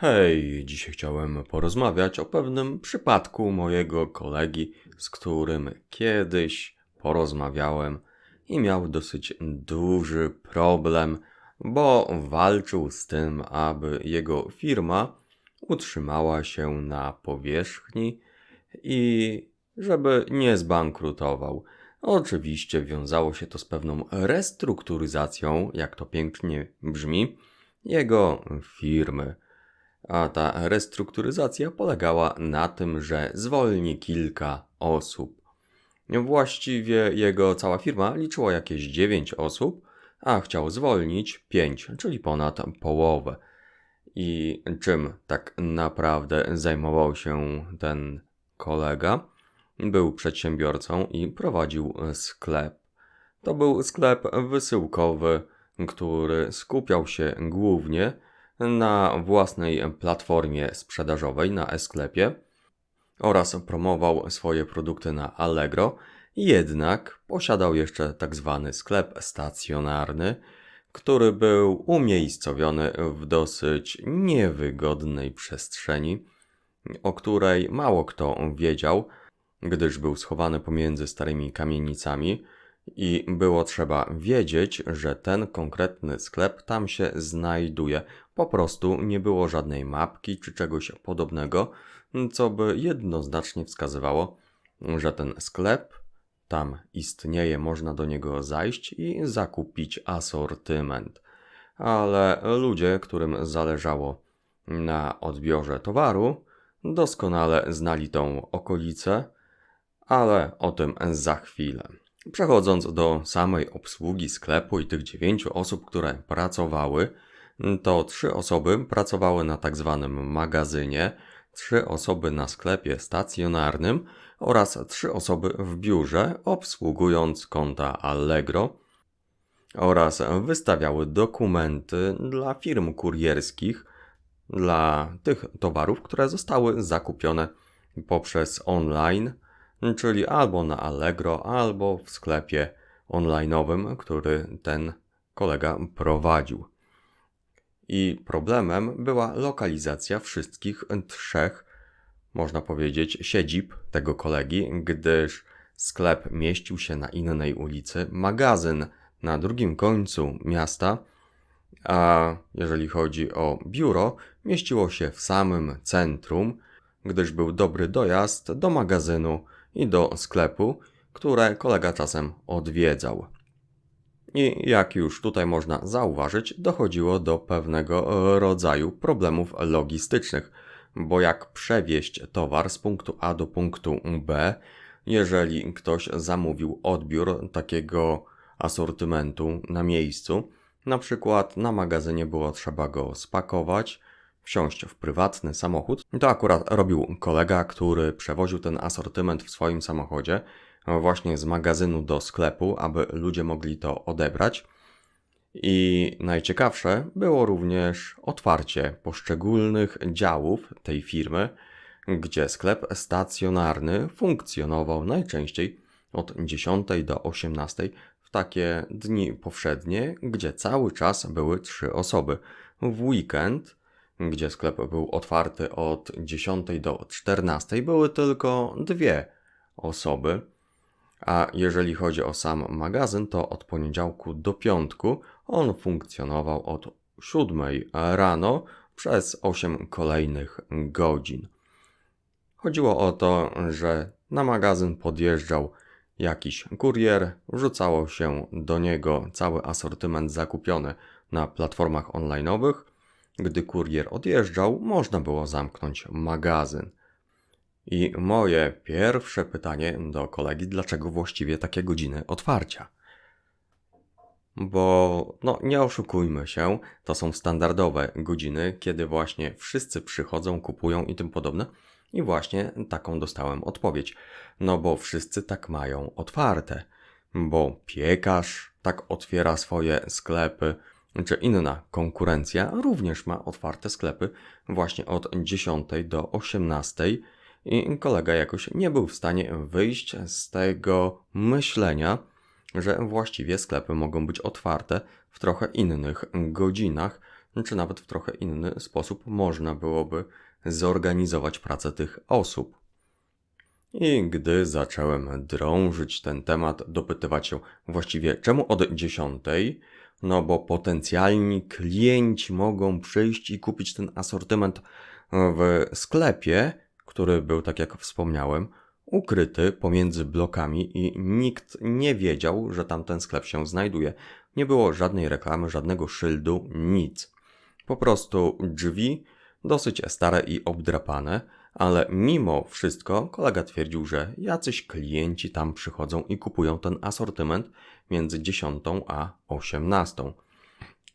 Hej, dzisiaj chciałem porozmawiać o pewnym przypadku mojego kolegi, z którym kiedyś porozmawiałem i miał dosyć duży problem, bo walczył z tym, aby jego firma utrzymała się na powierzchni i żeby nie zbankrutował. Oczywiście wiązało się to z pewną restrukturyzacją, jak to pięknie brzmi, jego firmy. A ta restrukturyzacja polegała na tym, że zwolni kilka osób. Właściwie jego cała firma liczyła jakieś 9 osób, a chciał zwolnić 5, czyli ponad połowę. I czym tak naprawdę zajmował się ten kolega? Był przedsiębiorcą i prowadził sklep. To był sklep wysyłkowy, który skupiał się głównie na własnej platformie sprzedażowej na e-sklepie oraz promował swoje produkty na Allegro, jednak posiadał jeszcze tak zwany sklep stacjonarny, który był umiejscowiony w dosyć niewygodnej przestrzeni, o której mało kto wiedział, gdyż był schowany pomiędzy starymi kamienicami i było trzeba wiedzieć, że ten konkretny sklep tam się znajduje. Po prostu nie było żadnej mapki czy czegoś podobnego, co by jednoznacznie wskazywało, że ten sklep tam istnieje, można do niego zajść i zakupić asortyment. Ale ludzie, którym zależało na odbiorze towaru, doskonale znali tą okolicę, ale o tym za chwilę. Przechodząc do samej obsługi sklepu i tych dziewięciu osób, które pracowały, to trzy osoby pracowały na tak zwanym magazynie, trzy osoby na sklepie stacjonarnym oraz trzy osoby w biurze, obsługując konta Allegro oraz wystawiały dokumenty dla firm kurierskich, dla tych towarów, które zostały zakupione poprzez online czyli albo na Allegro, albo w sklepie online'owym, który ten kolega prowadził. I problemem była lokalizacja wszystkich trzech, można powiedzieć, siedzib tego kolegi, gdyż sklep mieścił się na innej ulicy, magazyn na drugim końcu miasta, a jeżeli chodzi o biuro, mieściło się w samym centrum, gdyż był dobry dojazd do magazynu i do sklepu, które kolega czasem odwiedzał. I jak już tutaj można zauważyć, dochodziło do pewnego rodzaju problemów logistycznych, bo jak przewieźć towar z punktu A do punktu B, jeżeli ktoś zamówił odbiór takiego asortymentu na miejscu, na przykład na magazynie było trzeba go spakować, wsiąść w prywatny samochód. To akurat robił kolega, który przewoził ten asortyment w swoim samochodzie właśnie z magazynu do sklepu, aby ludzie mogli to odebrać. I najciekawsze było również otwarcie poszczególnych działów tej firmy, gdzie sklep stacjonarny funkcjonował najczęściej od 10 do 18 w takie dni powszednie, gdzie cały czas były trzy osoby. W weekend gdzie sklep był otwarty od 10 do 14, były tylko dwie osoby. A jeżeli chodzi o sam magazyn, to od poniedziałku do piątku on funkcjonował od 7 rano przez 8 kolejnych godzin. Chodziło o to, że na magazyn podjeżdżał jakiś kurier, wrzucało się do niego cały asortyment zakupiony na platformach online'owych gdy kurier odjeżdżał, można było zamknąć magazyn. I moje pierwsze pytanie do kolegi, dlaczego właściwie takie godziny otwarcia? Bo, no, nie oszukujmy się, to są standardowe godziny, kiedy właśnie wszyscy przychodzą, kupują i tym podobne. I właśnie taką dostałem odpowiedź. No bo wszyscy tak mają otwarte. Bo piekarz tak otwiera swoje sklepy, czy inna konkurencja również ma otwarte sklepy właśnie od 10 do 18 i kolega jakoś nie był w stanie wyjść z tego myślenia, że właściwie sklepy mogą być otwarte w trochę innych godzinach, czy nawet w trochę inny sposób można byłoby zorganizować pracę tych osób. I gdy zacząłem drążyć ten temat, dopytywać się właściwie czemu od 10, no bo potencjalni klienci mogą przyjść i kupić ten asortyment w sklepie, który był, tak jak wspomniałem, ukryty pomiędzy blokami i nikt nie wiedział, że tam ten sklep się znajduje. Nie było żadnej reklamy, żadnego szyldu, nic. Po prostu drzwi dosyć stare i obdrapane, ale mimo wszystko kolega twierdził, że jacyś klienci tam przychodzą i kupują ten asortyment między 10 a 18.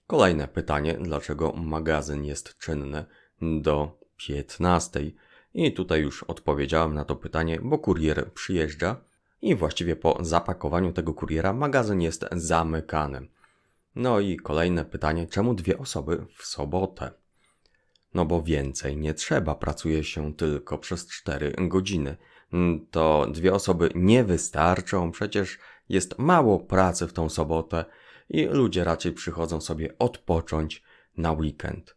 Kolejne pytanie, dlaczego magazyn jest czynny do 15? I tutaj już odpowiedziałem na to pytanie, bo kurier przyjeżdża i właściwie po zapakowaniu tego kuriera magazyn jest zamykany. No i kolejne pytanie, czemu dwie osoby w sobotę? No bo więcej nie trzeba, pracuje się tylko przez 4 godziny. To dwie osoby nie wystarczą, przecież jest mało pracy w tą sobotę i ludzie raczej przychodzą sobie odpocząć na weekend.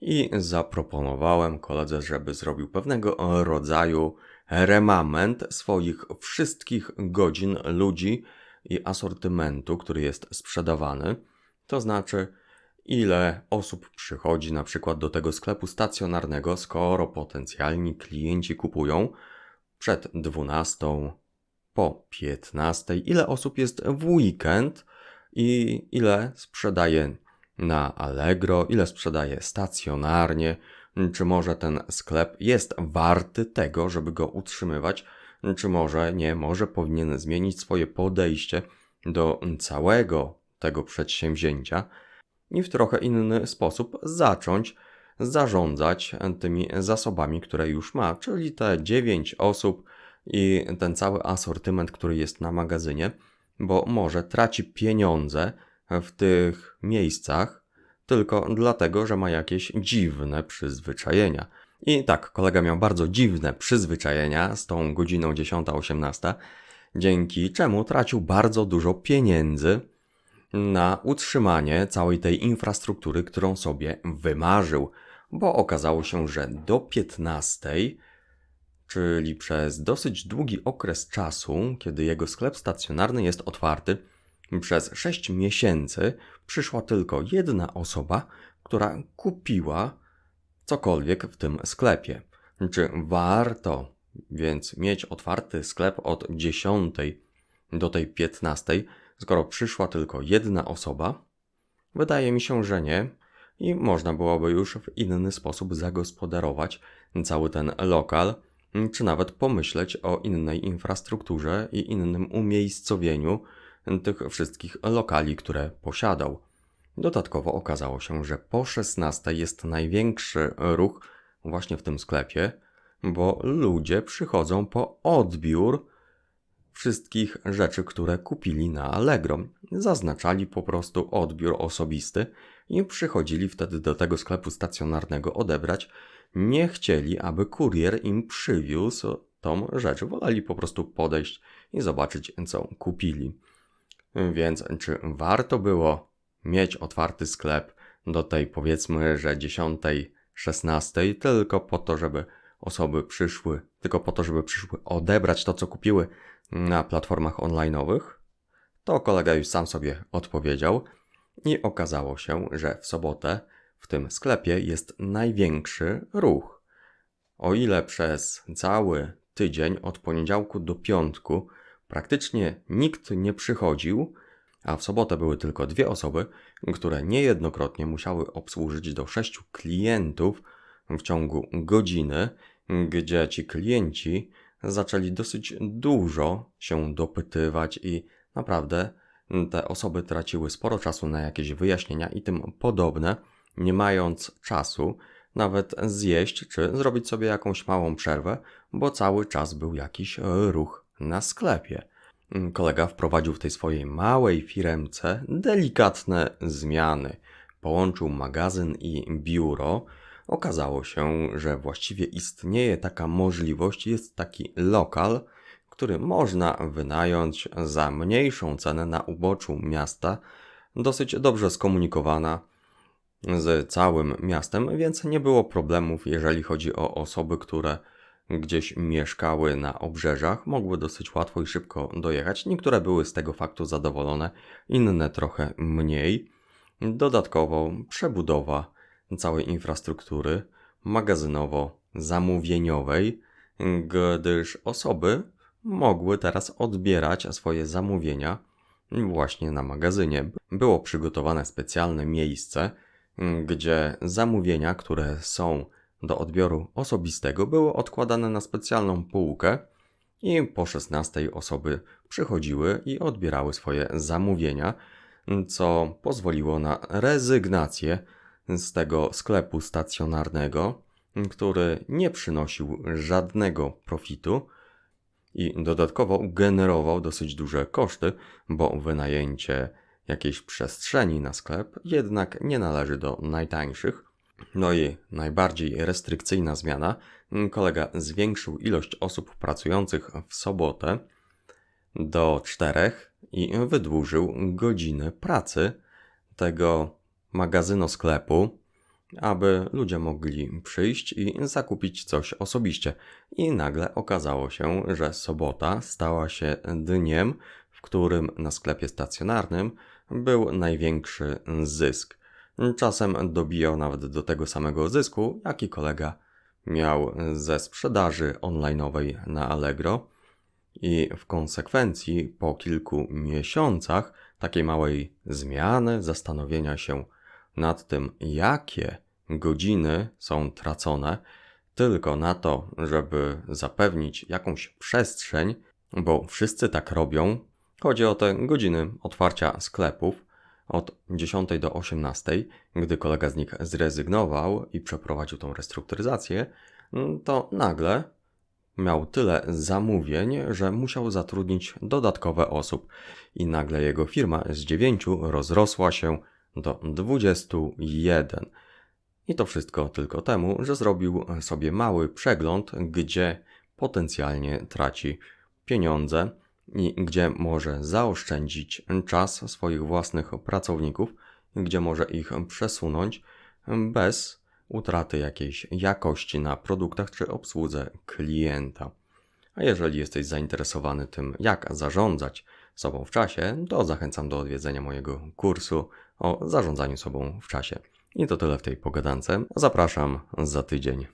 I zaproponowałem koledze, żeby zrobił pewnego rodzaju remament swoich wszystkich godzin ludzi i asortymentu, który jest sprzedawany. To znaczy, ile osób przychodzi na przykład do tego sklepu stacjonarnego, skoro potencjalni klienci kupują przed 12, po 15, ile osób jest w weekend i ile sprzedaje na Allegro, ile sprzedaje stacjonarnie, czy może ten sklep jest warty tego, żeby go utrzymywać, czy może nie, może powinien zmienić swoje podejście do całego tego przedsięwzięcia i w trochę inny sposób zacząć zarządzać tymi zasobami, które już ma, czyli te 9 osób i ten cały asortyment, który jest na magazynie, bo może traci pieniądze w tych miejscach tylko dlatego, że ma jakieś dziwne przyzwyczajenia. I tak, kolega miał bardzo dziwne przyzwyczajenia z tą godziną 10-18, dzięki czemu tracił bardzo dużo pieniędzy na utrzymanie całej tej infrastruktury, którą sobie wymarzył, bo okazało się, że do 15, czyli przez dosyć długi okres czasu, kiedy jego sklep stacjonarny jest otwarty, przez 6 miesięcy przyszła tylko jedna osoba, która kupiła cokolwiek w tym sklepie. Czy warto więc mieć otwarty sklep od 10 do tej 15, skoro przyszła tylko jedna osoba? Wydaje mi się, że nie i można byłoby już w inny sposób zagospodarować cały ten lokal, czy nawet pomyśleć o innej infrastrukturze i innym umiejscowieniu tych wszystkich lokali, które posiadał. Dodatkowo okazało się, że po 16 jest największy ruch właśnie w tym sklepie, bo ludzie przychodzą po odbiór wszystkich rzeczy, które kupili na Allegro. Zaznaczali po prostu odbiór osobisty i przychodzili wtedy do tego sklepu stacjonarnego odebrać. Nie chcieli, aby kurier im przywiózł tą rzecz. Woleli po prostu podejść i zobaczyć, co kupili. Więc czy warto było mieć otwarty sklep do tej powiedzmy, że 10, 16 tylko po to, żeby osoby przyszły, tylko po to, żeby przyszły odebrać to, co kupiły na platformach online'owych? To kolega już sam sobie odpowiedział i okazało się, że w sobotę w tym sklepie jest największy ruch. O ile przez cały tydzień od poniedziałku do piątku praktycznie nikt nie przychodził, a w sobotę były tylko dwie osoby, które niejednokrotnie musiały obsłużyć do sześciu klientów w ciągu godziny, gdzie ci klienci zaczęli dosyć dużo się dopytywać i naprawdę te osoby traciły sporo czasu na jakieś wyjaśnienia i tym podobne, nie mając czasu nawet zjeść czy zrobić sobie jakąś małą przerwę, bo cały czas był jakiś ruch na sklepie. Kolega wprowadził w tej swojej małej firemce delikatne zmiany. Połączył magazyn i biuro, Okazało się, że właściwie istnieje taka możliwość, jest taki lokal, który można wynająć za mniejszą cenę na uboczu miasta, dosyć dobrze skomunikowana. z całym miastem, więc nie było problemów, jeżeli chodzi o osoby, które gdzieś mieszkały na obrzeżach, mogły dosyć łatwo i szybko dojechać. Niektóre były z tego faktu zadowolone, inne trochę mniej. Dodatkowo przebudowa całej infrastruktury magazynowo-zamówieniowej, gdyż osoby mogły teraz odbierać swoje zamówienia właśnie na magazynie. Było przygotowane specjalne miejsce, gdzie zamówienia, które są do odbioru osobistego, były odkładane na specjalną półkę i po 16 osoby przychodziły i odbierały swoje zamówienia, co pozwoliło na rezygnację z tego sklepu stacjonarnego, który nie przynosił żadnego profitu i dodatkowo generował dosyć duże koszty, bo wynajęcie jakiejś przestrzeni na sklep jednak nie należy do najtańszych. No i najbardziej restrykcyjna zmiana. Kolega zwiększył ilość osób pracujących w sobotę do czterech i wydłużył godziny pracy tego magazynu sklepu, aby ludzie mogli przyjść i zakupić coś osobiście. I nagle okazało się, że sobota stała się dniem, w którym na sklepie stacjonarnym był największy zysk. Czasem dobijał nawet do tego samego zysku, jaki kolega miał ze sprzedaży online'owej na Allegro. I w konsekwencji po kilku miesiącach takiej małej zmiany, zastanowienia się nad tym, jakie godziny są tracone tylko na to, żeby zapewnić jakąś przestrzeń, bo wszyscy tak robią. Chodzi o te godziny otwarcia sklepów od 10 do 18, gdy kolega z nich zrezygnował i przeprowadził tą restrukturyzację, to nagle miał tyle zamówień, że musiał zatrudnić dodatkowe osób i nagle jego firma z 9 rozrosła się do 21. I to wszystko tylko temu, że zrobił sobie mały przegląd, gdzie potencjalnie traci pieniądze i gdzie może zaoszczędzić czas swoich własnych pracowników, gdzie może ich przesunąć bez utraty jakiejś jakości na produktach czy obsłudze klienta. A jeżeli jesteś zainteresowany tym, jak zarządzać sobą w czasie, to zachęcam do odwiedzenia mojego kursu o zarządzaniu sobą w czasie. I to tyle w tej pogadance. Zapraszam za tydzień.